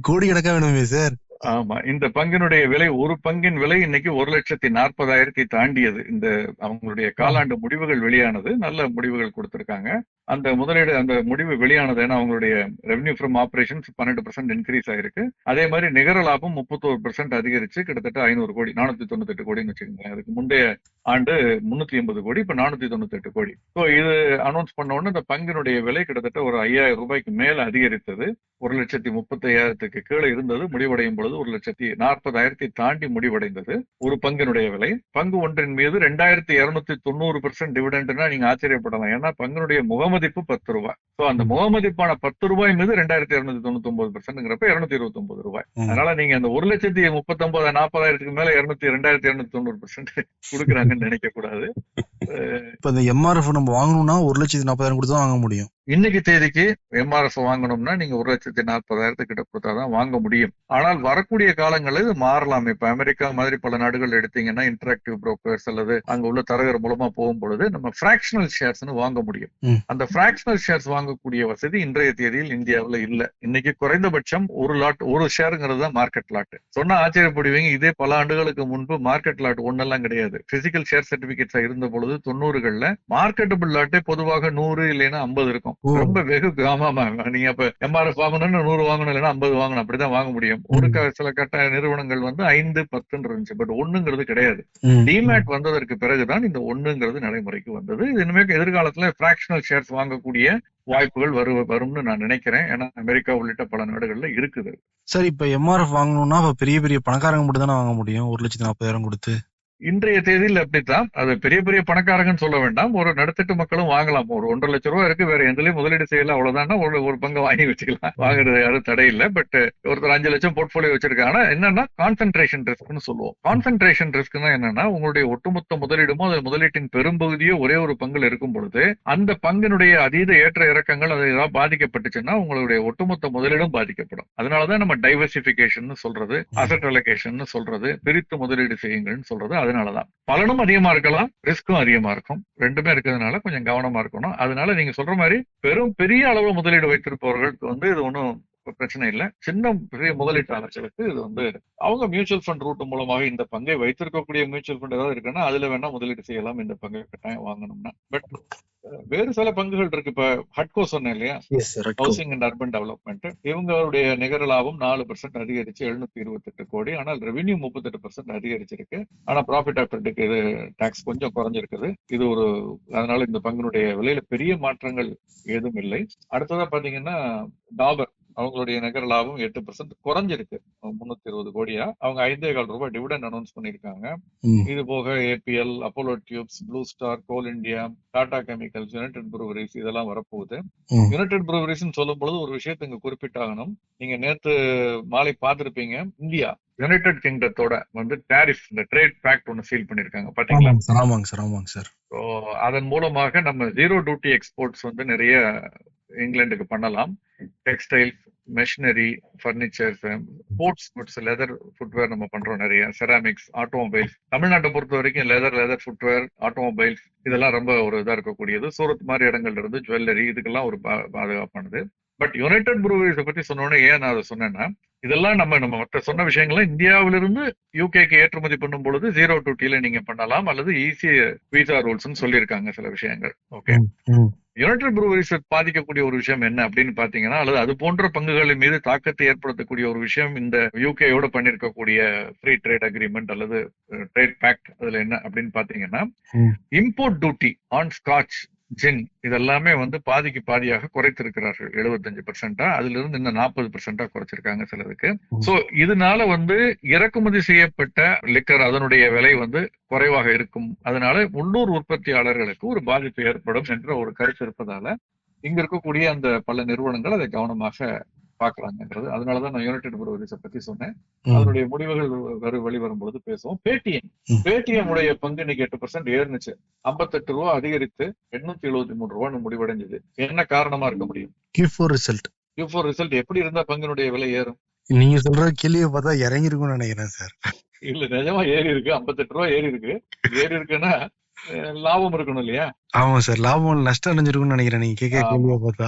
கோடி கணக்கா வேணுமே சார். ஆமா இந்த பங்கினுடைய விலை ஒரு பங்கின் விலை இன்னைக்கு ஒரு லட்சத்தி நாற்பதாயிரத்தி தாண்டியது. இந்த அவங்களுடைய காலாண்டு முடிவுகள் வெளியானது நல்ல முடிவுகள் கொடுத்திருக்காங்க. அந்த முதலீடு அந்த முடிவு வெளியானது ஏன்னா அவங்களுடைய ரெவன்யூ ஃப்ரம் ஆபரேஷன்ஸ் பன்னெண்டு பர்சன்ட் இன்க்ரீஸ் ஆயிருக்கு. அதே மாதிரி நிகர லாபம் முப்பத்தோரு பர்சன்ட் அதிகரிச்சு கிட்டத்தட்ட ஐநூறு கோடி நானூத்தி தொண்ணூத்தி எட்டு கோடின்னு வச்சுக்கோங்க அதுக்கு முந்தைய ஆண்டு முன்னூத்தி எண்பது கோடி இப்ப நானூத்தி தொண்ணூத்தி எட்டு கோடி. ஸோ இது அனௌன்ஸ் பண்ண உடனே இந்த பங்கினுடைய விலை கிட்டத்தட்ட ஒரு ஐயாயிரம் ரூபாய்க்கு மேல அதிகரித்தது. ஒரு லட்சத்தி முப்பத்தி ஐயாயிரத்துக்கு கீழே இருந்தது. முடிவடையும் பொழுது ஒரு லட்சத்தி நாற்பதாயிரத்தி தாண்டி முடிவடைந்தது. ஒரு பங்கினுடைய விலை. பங்கு ஒன்றின் மீது ரெண்டாயிரத்தி இருநூத்தி தொண்ணூறு பெர்சென்ட் டிவிடெண்ட்னா நீங்க ஆச்சரியப்படலாம். ஏன்னா பங்கினுடைய முகமதிப்பு பத்து ரூபாய். சோ அந்த முகமதிப்பான பத்து ரூபாய் மீது ரெண்டாயிரத்தி இருநூத்தி தொண்ணூத்தி ஒன்பது பெர்சென்ட்ங்கிறப்ப இருநூத்தி இருபத்தி ஒன்பது ரூபாய். அதனால நீங்க அந்த ஒரு லட்சத்தி முப்பத்தி ஒன்பது நாற்பதாயிரத்துக்கு மேல இருநூத்தி ரெண்டாயிரத்தி இருநூத்தி தொண்ணூறு பெர்சென்ட் கொடுக்குறாங்கன்னு நினைக்க கூடாது. [LAUGHS] இப்ப இந்த எம்ஆர்எஃப் நம்ம வாங்கணும்னா ஒரு லட்சத்தி நாற்பதாயிரம் கொடுத்து தான் வாங்க முடியும். இன்னைக்கு தேதிக்கு எம்ஆர்எஃப் வாங்கணும்னா நீங்க ஒரு லட்சத்தி நாற்பதாயிரத்து கிட்ட கொடுத்தாதான் வாங்க முடியும். ஆனால் வரக்கூடிய காலங்களில் இது மாறலாம். இப்ப அமெரிக்கா மாதிரி பல நாடுகள் எடுத்தீங்கன்னா இன்டராக்டிவ் புரோக்கர்ஸ் அல்லது அங்க உள்ள தரகர் மூலமா போகும் பொழுது நம்ம பிராக்ஷனல் ஷேர்ஸ்னு வாங்க முடியும். அந்த பிராக்ஷனல் ஷேர்ஸ் வாங்கக்கூடிய வசதி இன்றைய தேதியில் இந்தியாவுல இல்ல. இன்னைக்கு குறைந்தபட்சம் ஒரு லாட் ஒரு ஷேருங்கிறது தான் மார்க்கெட் லாட் சொன்னா ஆச்சரியப்படுவீங்க. இதே பல ஆண்டுகளுக்கு முன்பு மார்க்கெட் லாட் ஒன்னெல்லாம் கிடையாது. பிசிக்கல் ஷேர் சர்டிபிகேட்ஸ் இருந்த பொழுது தொண்ணூறுகள்ல மார்க்கெட்டபிள் லாட்டே பொதுவாக நூறு இல்லைன்னா ஐம்பது இருக்கும். ஓ. ரொம்ப வெகு ஆமா ஆமா. நீங்க அப்ப எம்ஆர்எஃப் வாங்கணும்னு நூறு வாங்கணும் இல்லைன்னா ஐம்பது வாங்கணும். அப்படிதான் வாங்க முடியும். ஒரு சில கட்ட நிறுவனங்கள் வந்து ஐந்து பத்துன்னு இருந்துச்சு. பட் ஒண்ணுங்கிறது கிடையாது. டிமேட் வந்ததற்கு பிறகுதான் இந்த ஒண்ணுங்கிறது நடைமுறைக்கு வந்தது. இது இனிமே எதிர்காலத்துல பிராக்ஷனல் ஷேர்ஸ் வாங்கக்கூடிய வாய்ப்புகள் வரு வரும்னு நான் நினைக்கிறேன். ஏன்னா அமெரிக்கா உள்ளிட்ட பல நாடுகள்ல இருக்குது. சார் இப்ப எம்ஆர்எஃப் வாங்கணும்னா பெரிய பெரிய பணக்காரங்க மட்டும் தானே வாங்க முடியும்? ஒரு லட்சத்தி நாற்பதாயிரம் கொடுத்து. இன்றைய தேதியில் அப்படித்தான். அது பெரிய பெரிய பணக்காரங்கன்னு சொல்ல வேண்டாம். ஒரு நடுத்தட்டு மக்களும் வாங்கலாம். ஒரு ஒன்றரை லட்சம் ரூபாய் இருக்கு. வேற எதுலயும் முதலீடு செய்யல. அவ்வளவுதான்னா ஒரு ஒரு பங்கு வாங்கி வச்சுக்கலாம். வாங்குறது யாரும் தடை இல்லை. பட் ஒருத்தர் அஞ்சு லட்சம் போர்ட்போலியோ வச்சிருக்காங்க என்னன்னா கான்சென்ட்ரேஷன் ரிஸ்க்னு சொல்லுவோம். கான்சென்ட்ரேஷன் ரிஸ்க்னா என்னன்னா உங்களுடைய ஒட்டுமொத்த முதலீடுமோ அது முதலீட்டின் பெரும்பகுதியோ ஒரே ஒரு பங்கில் இருக்கும் பொழுது அந்த பங்கினுடைய அதீத ஏற்ற இறக்கங்கள் அது ஏதாவது பாதிக்கப்பட்டுச்சுன்னா உங்களுடைய ஒட்டுமொத்த முதலீடும் பாதிக்கப்படும். அதனாலதான் நம்ம டைவர்சிபிகேஷன் சொல்றது அசட் அலோகேஷன் சொல்றது பிரித்து முதலீடு செய்யுங்கள்னு சொல்றது அதனால பலனும் அதிகமா இருக்கலாம் ரிஸ்க்கும் அதிகமா இருக்கும். ரெண்டுமே இருக்கிறதுனால கொஞ்சம் கவனமா இருக்கணும். அதனால நீங்க சொல்ற மாதிரி பெரும் பெரிய அளவு முதலீடு வைத்திருப்பவர்களுக்கு வந்து இது ஒன்றும் பிரச்சனை இல்லை. சின்ன பெரிய முதலீட்டாளர்களுக்கு இது வந்து அவங்க மியூச்சுவல் ஃபண்ட் ரூட் மூலமாக இந்த பங்கை வைத்திருக்கக்கூடிய மியூச்சுவல் ஃபண்ட் ஏதாவது இருக்குன்னா அதுல வேணா முதலீடு செய்யலாம். இந்த பங்கை கட்டாயம் வாங்கணும்னா. பட் வேறு சில பங்குகள் இருக்கு. இப்ப ஹட்கோ சொன்னேன் இல்லையா? ஹவுசிங் அண்ட் அர்பன் டெவலப்மெண்ட் இவங்களுடைய நிகர லாபம் நாலு பர்சன்ட் அதிகரிச்சு எழுநூத்தி இருபத்தி எட்டு கோடி. ஆனால் ரெவென்யூ முப்பத்தெட்டு பர்சன்ட் அதிகரிச்சிருக்கு. ஆனா ப்ராஃபிட் ஆஃப்டர் இது டாக்ஸ் கொஞ்சம் குறைஞ்சிருக்குது. இது ஒரு அதனால இந்த பங்கினுடைய விலையில பெரிய மாற்றங்கள் ஏதும் இல்லை. அடுத்ததா பாத்தீங்கன்னா டாபர் அவங்களுடைய நிகர லாபம் எட்டு பர்சன்ட் குறைஞ்சிருக்கு. முன்னூத்தி இருபது கோடியா. அவங்க ஐந்தே கால் ரூபாய் டிவிடன் அனௌன்ஸ் பண்ணிருக்காங்க. இது போக APL Apollo tubes Blue Star Coal India Tata chemicals United Breweries இதெல்லாம் வரப்போகுது. யுனைடெட் ப்ரூவரிஸ் சொல்லும் பொழுது ஒரு விஷயத்தை இங்க குறிப்பிட்டாகணும். நீங்க நேத்து மாலை பார்த்திருப்பீங்க இந்தியா யுனைடெட் கிங்டத்தோட வந்து டாரிஃப் இந்த ட்ரேட் பேக்ட் ஒன்னு சீல் பண்ணிருக்காங்க பாத்தீங்களா? ஆமாங்க சார் ஆமாங்க சார் அதன் மூலமாக நம்ம ஜீரோ டியூட்டி எக்ஸ்போர்ட்ஸ் வந்து நிறைய இங்கிலாந்துக்கு பண்ணலாம். Textiles machinery furnitures sports goods leather footwear நம்ம பண்றோம் நிறைய. செராமிக்ஸ் ஆட்டோமொபைல்ஸ் தமிழ்நாட்டை பொறுத்த வரைக்கும் லெதர் லெதர் ஃபுட்வேர் ஆட்டோமொபைல்ஸ் இதெல்லாம் ரொம்ப ஒரு இதா இருக்கக்கூடியது. சூரத் மாதிரி இடங்கள்ல இருந்து ஜுவல்லரி இதுக்கெல்லாம் ஒரு பா- பாதுகாப்பானது. பட் யுனைடெட் ப்ரூவரிஸை பத்தி சொன்னோன்னே ஏன் நான் அதை சொன்னேன்னா இதெல்லாம் நம்ம நம்ம மற்ற சொன்ன விஷயங்கள்லாம் இந்தியாவிலிருந்து யூகேக்கு ஏற்றுமதி பண்ணும் பொழுது ஜீரோ டீல நீங்க பண்ணலாம். அல்லது ஈஸி விசா ரூல்ஸ்னு சொல்லியிருக்காங்க சில விஷயங்கள். ஓகே யுனைடெட் ப்ரூவரிஸ் பாதிக்கக்கூடிய ஒரு விஷயம் என்ன அப்படின்னு பாத்தீங்கன்னா அல்லது அது போன்ற பங்குகளின் மீது தாக்கத்தை ஏற்படுத்தக்கூடிய ஒரு விஷயம் இந்த யூகேயோட பண்ணிருக்கக்கூடிய ஃப்ரீ ட்ரேட் அக்ரிமெண்ட் அல்லது ட்ரேட் பேக்ட் அதுல என்ன அப்படின்னு பாத்தீங்கன்னா. Import duty on scotch gin இதெல்லாமே வந்து பாதிக்கு பாதியாக குறைத்திருக்கிறார்கள். எழுபத்தஞ்சு பர்சன்டா அதுல இருந்து இன்னும் நாற்பது பர்சன்டா குறைச்சிருக்காங்க சிலருக்கு. சோ இதனால வந்து இறக்குமதி செய்யப்பட்ட லிக்கர் அதனுடைய விலை வந்து குறைவாக இருக்கும். அதனால உள்ளூர் உற்பத்தியாளர்களுக்கு ஒரு பாதிப்பு ஏற்படும் என்ற ஒரு கருத்து இருப்பதால இங்க இருக்கக்கூடிய அந்த பல நிறுவனங்கள் அதை கவனமாக பாக்குறாங்கன்றது அதனாலதான் நான் யுனைடெட் ப்ரூவரிஸை பத்தி சொன்னேன். அதனுடைய முடிவுகள் வரு வெளிவரும் பொழுது பேசுவோம். பேடிஎம். பேடிஎம் உடைய பங்கு இன்னைக்கு எட்டு பர்சன்ட் ஏறுனுச்சு. ஐம்பத்தெட்டு ரூபா அதிகரித்து எண்ணூத்தி எழுபத்தி மூணு ரூபான்னு முடிவடைஞ்சது. என்ன காரணமா இருக்க முடியும்? Q4 ரிசல்ட் Q4 ரிசல்ட் எப்படி இருந்தா பங்கினுடைய விலை ஏறும்? நீங்க சொல்ற கேள்வியை பார்த்தா இறங்கிருக்கும்னு நினைக்கிறேன் சார் இல்ல நிஜமா ஏறி இருக்கு ஐம்பத்தெட்டு ரூபா ஏறி இருக்கு ஏறி இருக்குன்னா லாபம் இருக்கணும் இல்லையா? ஆமா சார் லாபம் நஷ்டம் அடைஞ்சிருக்கும்னு நினைக்கிறேன். நீங்க கேட்க. கேள்வியை பார்த்தா.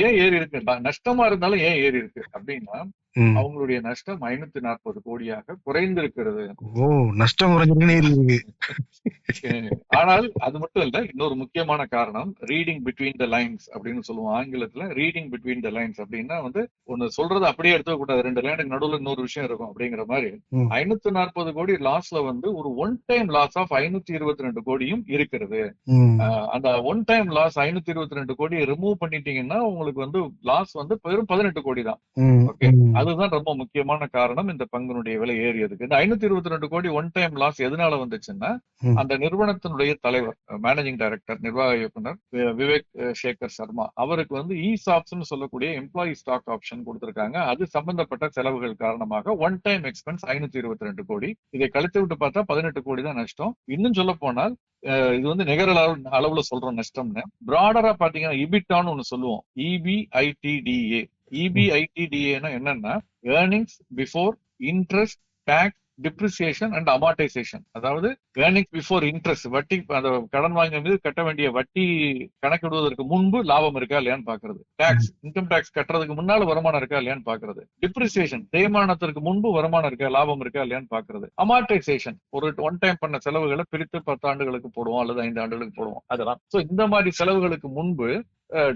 ஏன் ஏறி இருக்கு? நஷ்டமா இருந்தாலும் ஏன் ஏறி இருக்கு? அப்படின்னா அவங்களுடைய நஷ்டம் ஐநூத்தி நாற்பது கோடியாக குறைந்திருக்கிறது. ஓ நஷ்டம் ஆனால் அது மட்டும் இல்ல இன்னொரு முக்கியமான காரணம் ரீடிங் பிட்வீன் த லைன்ஸ் அப்படின்னு சொல்லுவோம். ஆங்கிலத்துல ரீடிங் பிட்வீன் த லைன்ஸ் அப்படின்னா வந்து ஒன்னு சொல்றது அப்படியே எடுத்துக்க கூடாது. ரெண்டு லைனுக்கு நடுவுல இன்னொரு விஷயம் இருக்கும் அப்படிங்கிற மாதிரி. ஐநூத்தி நாற்பது கோடி லாஸ்ல வந்து ஒரு ஒன் டைம் லாஸ் ஆஃப் ஐநூத்தி இருபத்தி ரெண்டு கோடியும் இருக்கிறது. அந்த ஒன் டைம் லாஸ் ஐநூத்தி இருபத்தி ரெண்டு கோடியை ரிமூவ் பண்ணிட்டீங்கன்னா உங்களுக்கு வந்து லாஸ் வந்து வெறும் பதினெட்டு கோடி தான். ஓகே. அதுதான் ரொம்ப முக்கியமான காரணம். இந்த பங்கினுடைய விலை ஏறியதுக்கு. இந்த ஐநூத்தி இருபத்தி ரெண்டு கோடி ஒன் டைம் லாஸ் எதனால வந்துச்சுன்னா. அந்த நிறுவனத்தினுடைய தலைவர் மேனேஜிங் டைரக்டர் நிர்வாக இயக்குனர் விவேக் சேகர் சர்மா அவருக்கு வந்து இசாப்ஸ் சொல்லக்கூடிய எம்ப்ளாயி ஸ்டாக் ஆப்ஷன் கொடுத்திருக்காங்க. அது சம்பந்தப்பட்ட செலவுகள் காரணமாக ஒன் டைம் எக்ஸ்பென்ஸ் ஐநூத்தி இருபத்தி ரெண்டு கோடி. இதை கழித்து விட்டு பார்த்தா பதினெட்டு கோடி தான் நஷ்டம். இன்னும் சொல்ல போனால் இது வந்து நிகர அளவு- அளவுல சொல்றோம் நஷ்டம்னு. பிராடரா பாத்தீங்கன்னா இபிட்டான்னு ஒண்ணு சொல்லுவோம். இபிஐடிடிஏ இபிஐடிடிஏனா என்னன்னா earnings before interest taxes depreciation and amortization அதாவது ஏர்னிங்ஸ் பிஃபோர் இன்ட்ரெஸ்ட் வட்டி அந்த கடன் வாங்கின மீது கட்ட வேண்டிய வட்டி கணக்கிடுவதற்கு முன்பு லாபம் இருக்கா இல்லையான்னு பாக்குறது. டாக்ஸ் இன்கம் டாக்ஸ் கட்டுறதுக்கு முன்னால வருமானம் இருக்கா இல்லையான்னு பாக்குறது. டிப்ரிசியேஷன் தேய்மானத்திற்கு முன்பு வருமானம் இருக்கா லாபம் இருக்கா இல்லையான்னு பாக்குறது. அமார்டைசேஷன் ஒரு ஒன் டைம் பண்ண செலவுகளை பிரித்து பத்து ஆண்டுகளுக்கு போடுவோம் அல்லது ஐந்து ஆண்டுகளுக்கு போடுவோம். அதெல்லாம். சோ இந்த மாதிரி செலவுகளுக்கு முன்பு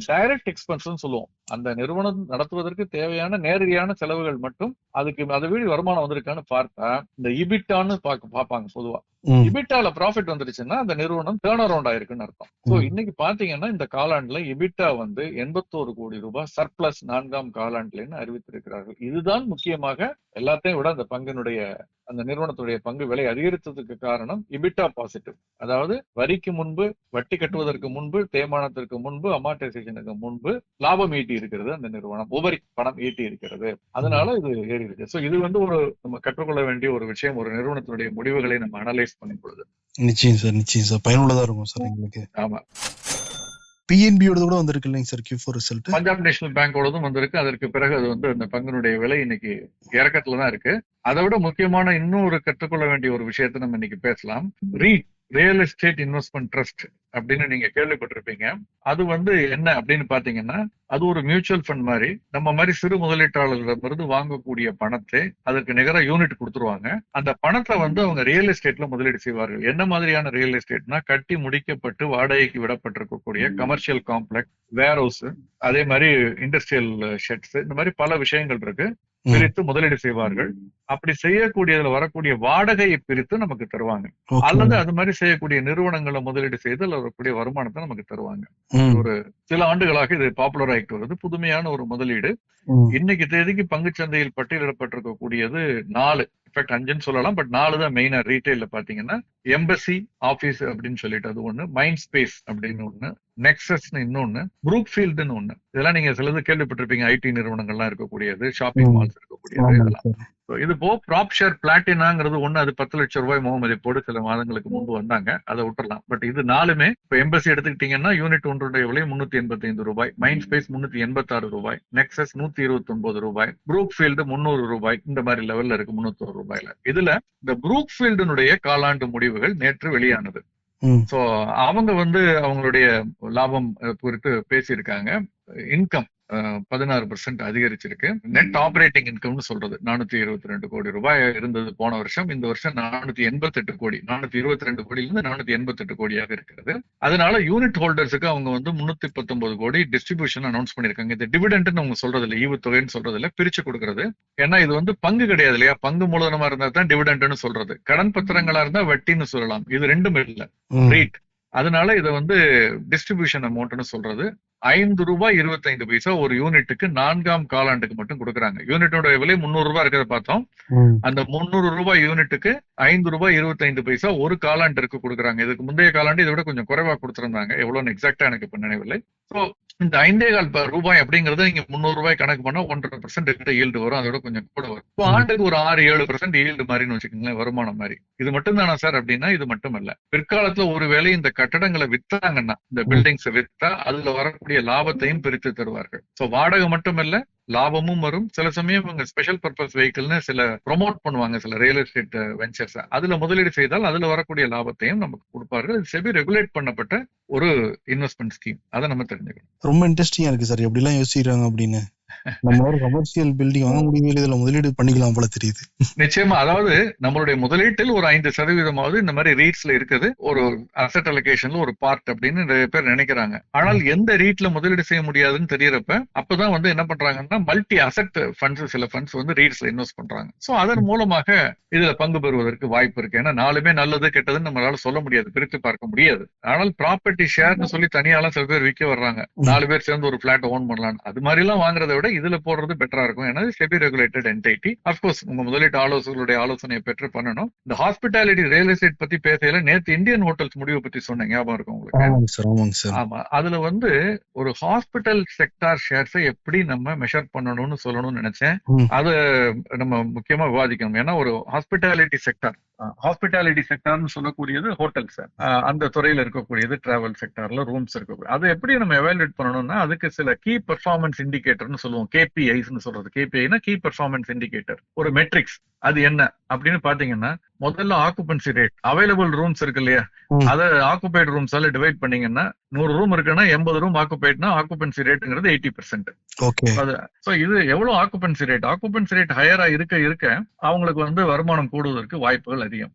டைரக்ட் எக்ஸ்பென்ஸ் சொல்லுவோம். அந்த நிறுவனம் நடத்துவதற்கு தேவையான நேரடியான செலவுகள் மட்டும் அதுக்கு அதை வீடு வருமானம் வந்திருக்கான்னு பார்த்தா இந்த இபிட்டான்னு பார்க்க பாப்பாங்க பொதுவா. இபிட்டால ப்ராஃபிட் வந்துருச்சுன்னா அந்த நிறுவனம் டேர்ன் அரௌண்ட் ஆயிருக்குன்னு அர்த்தம். சோ ம். இன்னைக்கு பாத்தீங்கன்னா இந்த காலாண்டுல இபிட்டா வந்து எண்பத்தோரு கோடி ரூபாய் சர்ப்ளஸ் நான்காம் காலாண்டுலன்னு அறிவித்திருக்கிறார்கள். இதுதான் முக்கியமாக எல்லாத்தையும் விட அந்த பங்கினுடைய அந்த நிறுவனத்துடைய பங்கு விலை அதிகரித்ததுக்கு காரணம் இபிட்டா பாசிட்டிவ் அதாவது வரிக்கு முன்பு வட்டி கட்டுவதற்கு முன்பு தேய்மானத்திற்கு முன்பு அமார்டைசேஷனுக்கு முன்பு லாபம் ஈட்டி இருக்கிறது அந்த நிறுவனம். உபரி பணம் ஈட்டி இருக்கிறது அதனால இது ஏறி இருக்கு சோ இது வந்து ஒரு நம்ம கற்றுக்கொள்ள வேண்டிய ஒரு விஷயம் ஒரு நிறுவனத்தினுடைய முடிவுகளை நம்ம அனலைஸ் பண்ணும் பொழுது நிச்சயம் சார் நிச்சயம் சார். பயனுள்ளதா இருக்கும் சார் எங்களுக்கு. ஆமா. பிஎன்பியோட கூட வந்திருக்கு இல்லைங்க sir Q four result Punjab national பேங்கோடதும் வந்திருக்கு. அதற்கு பிறகு அது வந்து அந்த பங்கினுடைய விலை இன்னைக்கு இறக்கத்துல தான் இருக்கு. அதை விட முக்கியமான இன்னொரு கற்றுக்கொள்ள வேண்டிய ஒரு விஷயத்தை நம்ம இன்னைக்கு பேசலாம். REIT real estate investment trust அப்படின்னு நீங்க கேள்விப்பட்டிருப்பீங்க. அது வந்து என்ன அப்படின்னு பாத்தீங்கன்னா அது ஒரு மியூச்சுவல் ஃபண்ட் மாதிரி நம்ம மாதிரி சிறு முதலீட்டாளர்களிடமிருந்து வாங்கக்கூடிய பணத்தை அதற்கு நிகர யூனிட் கொடுத்துருவாங்க. அந்த பணத்தை வந்து அவங்க ரியல் எஸ்டேட்ல முதலீடு செய்வார்கள். என்ன மாதிரியான ரியல் எஸ்டேட்னா கட்டி முடிக்கப்பட்டு வாடகைக்கு விடப்பட்டிருக்கக்கூடிய கமர்ஷியல் காம்ப்ளெக்ஸ் வேர் ஹவுஸ் அதே மாதிரி இண்டஸ்ட்ரியல் ஷெட்ஸ் இந்த மாதிரி பல விஷயங்கள் இருக்கு. பிரித்து முதலீடு செய்வார்கள். அப்படி செய்யக்கூடியதுல வரக்கூடிய வாடகையை பிரித்து நமக்கு தருவாங்க. அல்லது அது மாதிரி செய்யக்கூடிய நிறுவனங்களை முதலீடு செய்து அதுல வரக்கூடிய வருமானத்தை நமக்கு தருவாங்க. ஒரு சில ஆண்டுகளாக இது பாப்புலர் ஆகிட்டு வருது. புதுமையான ஒரு முதலீடு. இன்னைக்கு தேதிக்கு பங்குச்சந்தையில் பட்டியலிடப்பட்டிருக்கக்கூடியது நாலு. இன்ஃபேக்ட் அஞ்சுன்னு சொல்லலாம் பட் நாலு தான் மெயினா ரீட்டைல்ல பாத்தீங்கன்னா எம்பசி ஆபீஸ் அப்படின்னு சொல்லிட்டு அது ஒண்ணு மைண்ட் ஸ்பேஸ் அப்படின்னு ஒண்ணு நெக்ஸஸ்னு இன்னொன்னு ப்ரூக் ஃபீல்டுன்னு ஒண்ணு. இதெல்லாம் நீங்க சிலது கேள்விப்பட்டிருப்பீங்க ஐடி நிறுவனங்கள்லாம் இருக்கக்கூடியது ஷாப்பிங் மால்ஸ் இருக்கக்கூடியது இதெல்லாம். இது போ ப்ராப் ஷேர் பிளாட்டினாங்கிறது ஒண்ணு அது பத்து லட்சம் ரூபாய் முகமதிப்போடு சில மாதங்களுக்கு முன்பு வந்தாங்க. அதை விட்டுறலாம். பட் இது நாலுமே இப்ப எம்பசி எடுத்துக்கிட்டீங்கன்னா யூனிட் ஒன்றுடைய விலை முன்னூத்தி எண்பத்தி ஐந்து ரூபாய் மைண்ட் ஸ்பேஸ் முன்னூத்தி எண்பத்தி ஆறு ரூபாய் நெக்ஸஸ் நூத்தி இருபத்தி ஒன்பது ரூபாய் ப்ரூக் ஃபீல்டு முன்னூறு ரூபாய் இந்த மாதிரி லெவல்ல இருக்கு முன்னூத்தி ரூபாயில. இதுல இந்த ப்ரூக் ஃபீல்டினுடைய காலாண்டு முடிவுகள் நேற்று வெளியானது. சோ அவங்க வந்து அவங்களுடைய லாபம் குறித்து பேசியிருக்காங்க. இன்கம் பதினாறு பர்சன்ட் அதிகரிச்சிருக்கு. நெட் ஆபரேட்டிங் இன்கம்னு சொல்றது நானூத்தி இருபத்தி ரெண்டு கோடி ரூபாய் இருந்தது போன வருஷம். இந்த வருஷம் நானூத்தி எண்பத்தி எட்டு கோடி. நானூத்தி இருபத்தி ரெண்டு கோடியிலிருந்து நானூத்தி எண்பத்தி எட்டு கோடியாக இருக்கிறது. அதனால யூனிட் ஹோல்டர்ஸுக்கு அவங்க வந்து முன்னூத்தி பத்தொன்பது கோடி டிஸ்ட்ரிபியூஷன் அனௌன்ஸ் பண்ணிருக்காங்க இந்த டிவிடெண்ட்னு அவங்க சொல்றது இல்லை ஈவுத்தொகைன்னு சொல்றது இல்ல பிரிச்சு கொடுக்கறது. ஏன்னா இது வந்து பங்கு கிடையாது இல்லையா? பங்கு மூலதனமா இருந்தா தான் டிவிடெண்ட்னு சொல்றது. கடன் பத்திரங்களா இருந்தா வட்டின்னு சொல்லலாம். இது ரெண்டும் இல்ல. ரீட் அதனால இதை வந்து டிஸ்ட்ரிபியூஷன் அமௌண்ட்னு சொல்றது. ஐந்து ரூபாய் இருபத்தைந்து பைசா ஒரு யூனிட்டுக்கு நான்காம் காலாண்டுக்கு மட்டும் கொடுக்குறாங்க. யூனிட்டோட விலை முந்நூறு ரூபாய் இருக்கிறத பார்த்தோம். அந்த முந்நூறு ரூபாய் யூனிட்டுக்கு ஐந்து ரூபாய் இருபத்தைந்து பைசா ஒரு காலாண்டிற்கு கொடுக்குறாங்க. இதுக்கு முந்தைய காலாண்டு இதை விட கொஞ்சம் குறைவா கொடுத்திருந்தாங்க. எவ்வளவுன்னு எக்ஸாக்டா எனக்கு இப்ப நினைவில்லை. ஸோ இந்த ஐந்தே கால் ரூபாய் அப்படிங்கறத நீங்க முந்நூறு ரூபாய் கணக்கு பண்ணா ஒன்றரை பர்சன்ட் கிட்ட ஈல்டு வரும். அதோட கொஞ்சம் கூட வரும். இப்போ ஆண்டுக்கு ஒரு ஆறு ஏழு பர்சன்ட் ஈல்டு மாதிரின்னு வச்சுக்கோங்களேன் வருமானம் மாதிரி இது மட்டும் தானா சார் அப்படின்னா இது மட்டும் இல்ல பிற்காலத்துல ஒருவேளை இந்த கட்டடங்களை வித்தாங்கன்னா இந்த பில்டிங்ஸ் வித்தா அதுல வரக்கூடிய லாபத்தையும் பிரித்து தருவார்கள். சோ வாடகை மட்டுமல்ல லாபமும் வரும். சில சமயம் இவங்க ஸ்பெஷல் பர்பஸ் வெஹிக்கிள்னு சில ப்ரொமோட் பண்ணுவாங்க சில ரியல் எஸ்டேட் வெஞ்சர்ஸ் அதுல முதலீடு செய்தால் அதுல வரக்கூடிய லாபத்தையும் நமக்கு கொடுப்பார்கள். செபி ரெகுலேட் பண்ணப்பட்ட ஒரு இன்வெஸ்ட்மெண்ட் ஸ்கீம் அதை நம்ம தெரிஞ்சுக்கணும். ரொம்ப இன்ட்ரெஸ்டிங்கா இருக்கு சார். எப்படி எல்லாம் யோசிக்கிறாங்க அப்படின்னு. நம்ம ஒரு கமர்ஷியல் பில்டிங் வாங்க முடியவே இதுல முதலீடு பண்ணிக்கலாம் போல தெரியுது. நிச்சயமா அதாவது நம்மளுடைய முதலீட்டில் ஒரு ஐந்து சதவீதமாவது இந்த மாதிரி ரீட்ஸ்ல இருக்குது. ஒரு அசட் அலோகேஷன்ல ஒரு பார்ட் அப்படின்னு நிறைய பேர் நினைக்கிறாங்க. ஆனால் எந்த ரீட்ல முதலீடு செய்ய முடியாதுன்னு தெரியறப்ப அப்பதான் வந்து என்ன பண்றாங்கன்னா மல்டி அசட் ஃபண்ட்ஸ் சில ஃபண்ட்ஸ் வந்து ரீட்ஸ்ல இன்வெஸ்ட் பண்றாங்க. சோ அதன் மூலமாக இதுல பங்கு பெறுவதற்கு வாய்ப்பு இருக்கு. ஏன்னா நாலுமே நல்லது கெட்டதுன்னு நம்மளால சொல்ல முடியாது பிரித்து பார்க்க முடியாது. ஆனால் ப்ராப்பர்ட்டி ஷேர்னு சொல்லி தனியாலாம் சில பேர் விற்க வர்றாங்க. நாலு பேர் சேர்ந்து ஒரு பிளாட் ஓன் பண்ணலாம் அது மாதிரி எல்லாம் வாங்குறத விட இதுல போடுறது பெட்டரா இருக்கும். ஏன்னா செபி ரெகுலேட்டட் என்டைட்டி அப்கோர்ஸ் உங்க முதலீட்டு ஆலோசகர்களுடைய ஆலோசனையை பெற்று பண்ணணும். இந்த ஹாஸ்பிட்டாலிட்டி ரியல் எஸ்டேட் பத்தி பேசையில நேத்து இந்தியன் ஹோட்டல்ஸ் முடிவை பத்தி சொன்னேன். ஞாபகம் இருக்கும் உங்களுக்கு? ஆமா. அதுல வந்து ஒரு ஹாஸ்பிட்டல் செக்டார் ஷேர்ஸை எப்படி நம்ம மெஷர் பண்ணணும்னு சொல்லணும்னு நினைச்சேன். அது நம்ம முக்கியமா விவாதிக்கணும். ஏன்னா ஒரு ஹாஸ்பிட்டாலிட்டி செக்டார் ஹாஸ்பிட்டாலிட்டி செக்டார்னு சொல்லக்கூடியது ஹோட்டல்ஸ் அந்த துறையில இருக்கக்கூடியது டிராவல் செக்டார்ல ரூம்ஸ் இருக்கக்கூடிய அதை எப்படி நம்ம எவாலுவேட் பண்ணணும்னா அதுக்கு சில கீ பெர்ஃபார்மன்ஸ் இண்டிகேட்டர்னு சொல்லுவோம். கேபிஐஸ்னு சொல்றது. கேபிஐனா கீ பெர்ஃபார்மன்ஸ் இண்டிகேட்டர் ஒரு மெட்ரிக்ஸ் அது என்ன? அப்படின்னு பாத்தீங்கன்னா முதல்ல ஆக்குபன்சி ரேட் அவைலபிள் ரூம்ஸ் இருக்கு இல்லையா. அதை ஆக்குபைடு ரூம்ஸால டிவைட் பண்ணீங்கன்னா நூறு ரூம் இருக்குன்னா எண்பது ரூம் ஆக்குபைட்னா ஆக்குபன்சி ரேட்டுங்கிறது எயிட்டி பர்சன்ட் ஓகே அது சோ இது எவ்வளவு ஆக்குபன்சி ரேட் ஆக்குபன்சி ரேட் ஹையரா இருக்க இருக்க அவங்களுக்கு வந்து வருமானம் கூடுவதற்கு வாய்ப்புகள் அதிகம்.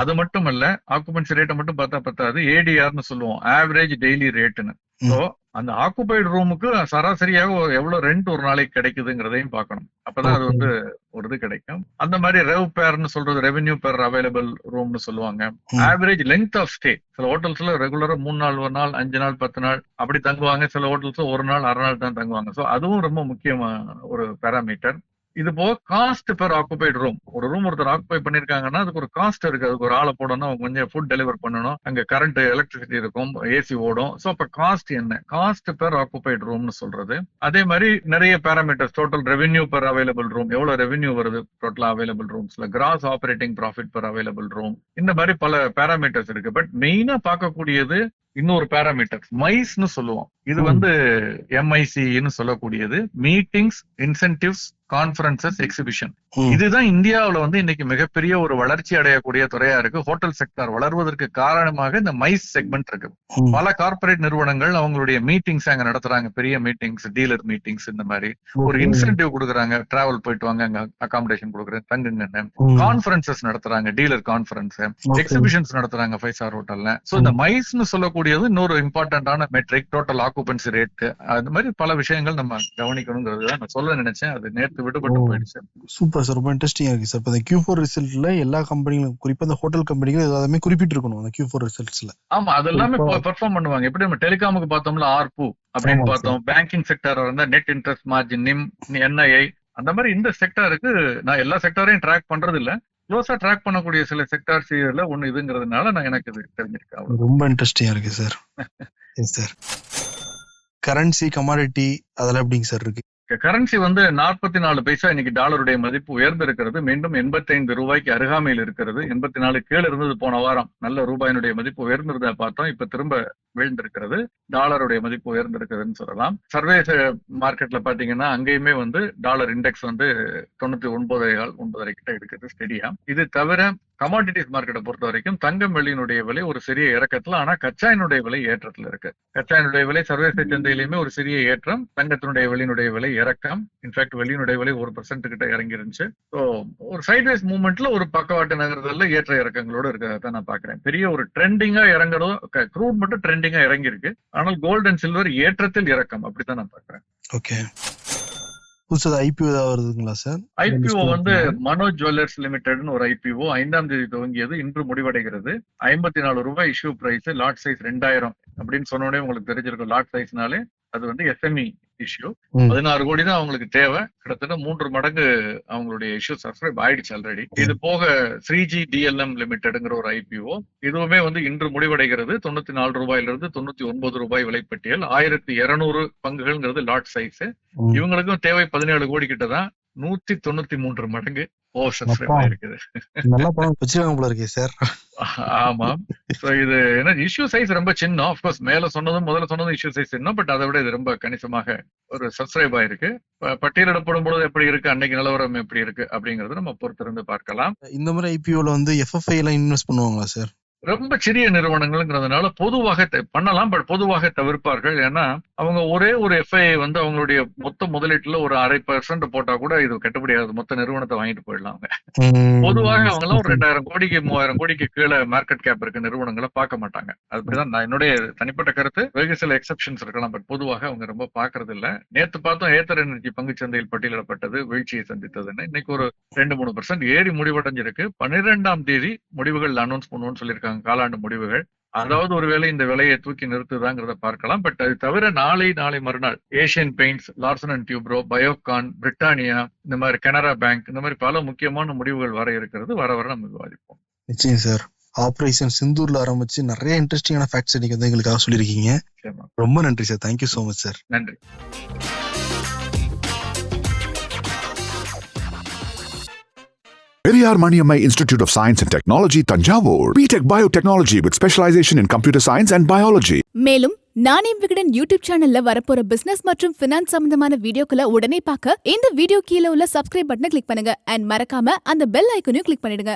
அது மட்டும் இல்ல ஆக்குபன்சி ரேட்டை மட்டும் பார்த்தா பத்தாது ஏடிஆர்னு சொல்லுவோம் ஆவரேஜ் டெய்லி ரேட்னு சோ அந்த ஆக்குபைடு ரூமுக்கு சராசரியாக எவ்வளவு ரெண்ட் ஒரு நாளைக்கு கிடைக்குதுங்கிறதையும் பார்க்கணும். அப்பதான் அது வந்து ஒரு இது கிடைக்கும். அந்த மாதிரி ரெவ் பேர்னு சொல்றது ரெவென்யூ பேர் அவைலபிள் ரூம்னு சொல்லுவாங்க. ஆவரேஜ் லெங்த் ஆஃப் ஸ்டே சில ஹோட்டல்ஸ்ல ரெகுலரா மூணு நாள் ஒரு நாள் அஞ்சு நாள் பத்து நாள் அப்படி தங்குவாங்க. சில ஹோட்டல்ஸ்ல ஒரு நாள் அரை நாள் தான் தங்குவாங்க. சோ அதுவும் ரொம்ப முக்கியமான ஒரு பேராமீட்டர் இது போக காஸ்ட் பெர் ஆக்குபைடு ரூம் ஒரு ரூம் ஒருத்தர் ஆக்குபை பண்ணிருக்காங்கன்னா அதுக்கு ஒரு காஸ்ட் இருக்கு. அதுக்கு ஒரு ஆளை போடணும். அவங்க கொஞ்சம் ஃபுட் டெலிவர் பண்ணணும். அங்க கரண்ட் எலக்ட்ரிசிட்டி இருக்கும் ஏசி ஓடும். சோ அப்ப காஸ்ட் என்ன? காஸ்ட் பெர் ஆக்குபைடு ரூம்னு சொல்றது. அதே மாதிரி நிறைய parameters total revenue per available room எவ்வளவு ரெவென்யூ வருது? டோட்டலா available ரூம்ஸ்ல gross operating profit per available room இந்த மாதிரி பல பேராமீட்டர்ஸ் இருக்கு. பட் மெயினா பார்க்கக்கூடியது இன்னொரு பேராமீட்டர் மைஸ்னு சொல்லுவோம் இது. வந்து எம்ஐசின்னு சொல்லக்கூடியது மீட்டிங்ஸ் இன்சென்டிவ்ஸ் கான்ஃபரன்சஸ் எக்ஸிபிஷன். இதுதான் இந்தியாவுல வந்து இன்னைக்கு மிகப்பெரிய ஒரு வளர்ச்சி அடையக்கூடிய துறையா இருக்கு ஹோட்டல் செக்டார் வளர்வதற்கு காரணமாக இந்த மைஸ் செக்மெண்ட் இருக்கு. பல கார்ப்பரேட் நிறுவனங்கள் அவங்களுடைய மீட்டிங்ஸ் அங்க நடத்துறாங்க பெரிய மீட்டிங்ஸ் டீலர் மீட்டிங்ஸ் இந்த மாதிரி ஒரு. இன்சென்டிவ் கொடுக்குறாங்க டிராவல் போயிட்டு வாங்க அங்க அகாமடேஷன் கொடுக்குறேன் தங்குங்கன்னு ம். கான்ஃபரன்சஸ் நடத்துறாங்க டீலர் கான்ஃபரன்ஸ் Okay. எக்ஸிபிஷன்ஸ் நடத்துறாங்க ஃபைவ் ஸ்டார் ஹோட்டல்ல சோ இந்த மைஸ்னு சொல்லக்கூடியது இன்னொரு இம்பார்ட்டன்டான மெட்ரிக் டோட்டல் ஆக்குபன்சி ரேட் அது மாதிரி பல விஷயங்கள் நம்ம கவனிக்கணுங்கிறது தான் நான் சொல்ல நினைச்சேன். அது நேத்து விடுபட்டு. போயிடுச்சு. சூப்பர் சார் ரொம்ப இன்ட்ரெஸ்டிங்கா இருக்கு சார் இப்போ இந்த கியூ ஃபோர் ரிசல்ட்ல எல்லா கம்பெனிகளும் குறிப்பா இந்த ஹோட்டல் கம்பெனிகள் எல்லாமே குறிப்பிட்டிருக்கணும் அந்த கியூ ஃபோர் ரிசல்ட்ஸ்ல ஆமா அது எல்லாமே பெர்ஃபார்ம் பண்ணுவாங்க. எப்படி நம்ம டெலிகாமுக்கு பார்த்தோம்ல ஆர்பு அப்படின்னு பார்த்தோம். பேங்கிங் செக்டர் இருந்தா net interest margin NIM NII அந்த மாதிரி இந்த செக்டாருக்கு நான் எல்லா செக்டாரையும் ட்ராக் பண்றது இல்ல க்ளோஸா ட்ராக் பண்ணக்கூடிய சில செக்டார்ஸ் இதுல ஒண்ணு இதுங்கிறதுனால நான் எனக்கு இது தெரிஞ்சிருக்கேன் ரொம்ப இன்ட்ரெஸ்டிங்கா இருக்கு சார் சார் கரன்சி கமாடிட்டி அதெல்லாம் எப்படிங்க சார் இருக்கு? கரன்சி வந்து நாற்பத்தி நாலு பைசா இன்னைக்கு டாலருடைய மதிப்பு உயர்ந்து இருக்கிறது மீண்டும் எண்பத்தைந்து ரூபாய்க்கு அருகாமையில் இருக்கிறது. எண்பத்தி நாலு கீழே இருந்தது போன வாரம் நல்ல ரூபாயினுடைய மதிப்பு உயர்ந்திருந்ததை பார்த்தோம். இப்ப திரும்ப விழுந்திருக்கிறது. டாலருடைய மதிப்பு உயர்ந்திருக்குதுன்னு சொல்லலாம். சர்வதேச மார்க்கெட்ல பாத்தீங்கன்னா அங்கேயுமே வந்து டாலர் இண்டெக்ஸ் வந்து தொண்ணூத்தி ஒன்பது ஒன்பதரை கிட்ட இருக்குது ஸ்டெடியா இது தவிர கமாடிட்டிஸ் மார்க்கெட்டை பொறுத்த வரைக்கும் தங்கம் வெள்ளியினுடைய விலை ஒரு சிறிய இறக்கத்துல ஆனா கச்சாயினுடைய விலை ஏற்றத்துல இருக்கு. கச்சாயினுடைய விலை சர்வதேச சந்தையிலுமே ஒரு சிறிய ஏற்றம் தங்கத்தினுடைய விலையினுடைய விலை இறக்கம். இன்ஃபேக்ட் வெள்ளியினுடைய விலை ஒரு பர்சன்ட் கிட்ட இறங்கி இருந்துச்சு ஸோ ஒரு சைட்வேஸ் மூவ்மெண்ட்ல ஒரு பக்கவாட்டு நகரத்துல ஏற்ற இறக்கங்களோட இருக்கிறத நான் பாக்குறேன் பெரிய ஒரு ட்ரெண்டிங்கா இறங்குறதோ க்ரூட் மட்டும் ட்ரெண்டிங்கா இறங்கி இருக்கு ஆனால் கோல்டு அண்ட் சில்வர் ஏற்றத்தில் இறக்கம். அப்படித்தான் நான் பாக்குறேன் ஓகே புதுசா ஐபிஓ ஏதாவது வருதுங்களா சார்? ஐபிஓ வந்து மனோஜ் ஜுவல்லர்ஸ் லிமிடெட்னு ஒரு ஐபிஓ ஐந்தாம் தேதி துவங்கியது. இன்று முடிவடைகிறது. ஐம்பத்தி நாலு ரூபாய் இஷ்யூ பிரைஸ் லாட் சைஸ் ரெண்டாயிரம் அப்படின்னு சொன்ன உடனே உங்களுக்கு தெரிஞ்சிருக்கும். லாட் சைஸ்னாலே அது வந்து எஸ்எம்இ இஷ்யூ. பதினாறு கோடி தான் அவங்களுக்கு தேவை. கிட்டத்தட்ட மூன்று மடங்கு அவங்களுடைய இஷ்யூ சப்ஸ்கிரைப் ஆயிடுச்சு ஆல்ரெடி இது போக ஸ்ரீஜி டிஎல்எம் லிமிடெட்ங்கிற ஒரு ஐபிஓ இதுவுமே வந்து இன்று முடிவடைகிறது. தொண்ணூத்தி நாலு ரூபாயில இருந்து தொண்ணூத்தி ஒன்பது ரூபாய் விலைப்பட்டியல். ஆயிரத்தி இருநூறு பங்குகள்ங்கிறது லாட் சைஸ். இவங்களுக்கும் தேவை பதினேழு கோடி கிட்ட தான் நூத்தி தொண்ணூத்தி மூன்று மடங்கு. அப்பா. ஆயிருக்குது. நல்லா பணம் வச்சிருக்காங்க போல இருக்கே சார். ஆமா. சோ இது என்ன இஷ்யூ சைஸ் ரொம்ப சின்ன ஆஃப்கோர்ஸ் மேல சொன்னதும் முதல்ல சொன்னதும் இஷ்யூ சைஸ் சின்ன பட் அதை விட இது ரொம்ப கணிசமாக ஒரு சப்ஸ்கிரைப் ஆயிருக்கு. பட்டியலிடப்படும் பொழுது எப்படி இருக்கு அன்னைக்கு நிலவரம் எப்படி இருக்கு அப்படிங்கறத நம்ம பொறுத்திருந்து பார்க்கலாம். இந்த மாதிரி ஐபிஓல வந்து எஃப்எஃப்ஐ எல்லாம் இன்வெஸ்ட் பண்ணுவாங்களா சார்? ரொம்ப சிறிய நிறுவனங்கள்ங்கிறதுனால பொதுவாக பண்ணலாம் பட் பொதுவாக தவிர்ப்பார்கள். ஏன்னா அவங்க ஒரே ஒரு எஃப்ஐ வந்து அவங்களுடைய மொத்த முதலீட்டுல ஒரு அரை பர்சன்ட் போட்டா கூட இது கட்டுப்படியாகுது மொத்த நிறுவனத்தை வாங்கிட்டு போயிடலாம். பொதுவாக அவங்க எல்லாம் ஒரு ரெண்டாயிரம் கோடிக்கு மூவாயிரம் கோடிக்கு கீழே மார்க்கெட் கேப் இருக்க நிறுவனங்களை பார்க்க மாட்டாங்க. அப்படிதான் நான் என்னுடைய தனிப்பட்ட கருத்து. வெகு சில எக்ஸப்ஷன்ஸ் இருக்கலாம் பட் பொதுவாக அவங்க ரொம்ப பாக்குறது இல்ல நேத்து பார்த்தோம் ஏத்தர் எனர்ஜி பங்கு சந்தையில் பட்டியலிடப்பட்டது. வீழ்ச்சியை சந்தித்ததுன்னு. இன்னைக்கு ஒரு ரெண்டு மூணு பர்சன்ட் ஏறி முடிவடைஞ்சிருக்கு. பன்னிரெண்டாம் தேதி முடிவுகள் அனௌன்ஸ் பண்ணுவோம்னு சொல்லியிருக்காங்க. காலாண்டு முடிவுகள். அதாவது ஒருவேளை இந்த விலையை தூக்கி நிறுத்துதாங்கிறத பார்க்கலாம். பட் அது தவிர நாளை நாளை மறுநாள் Asian Paints Larsen and Toubro Biocon Britannia இந்த மாதிரி கனரா பேங்க் இந்த மாதிரி பல முக்கியமான முடிவுகள் வர இருக்கிறது. வர வர நம்ம விவாதிப்போம். நிச்சயம் சார். ஆபரேஷன் சிந்தூர்ல ஆரம்பிச்சு நிறைய இன்ட்ரெஸ்டிங்கான ஃபேக்ட்ஸ் இன்னைக்கு வந்து எங்களுக்காக சொல்லியிருக்கீங்க. ரொம்ப நன்றி sir. Thank you so much sir நன்றி. Periyar Maniammai institute of science and technology Thanjavur BTech biotechnology with specialisation in computer science and biology மேலும் நானே விகடன் யூடியூப் சேனல்ல வரப்போற பிசினஸ் மற்றும் ஃபினான்ஸ் சம்பந்தமான வீடியோக்களை உடனே பார்க்க இந்த வீடியோ கீழே உள்ள சப்ஸ்கிரைப் பட்டனை கிளிக் பண்ணுங்க அண்ட் மறக்காம அந்த பெல் ஐக்கனையும் கிளிக் பண்ணிடுங்க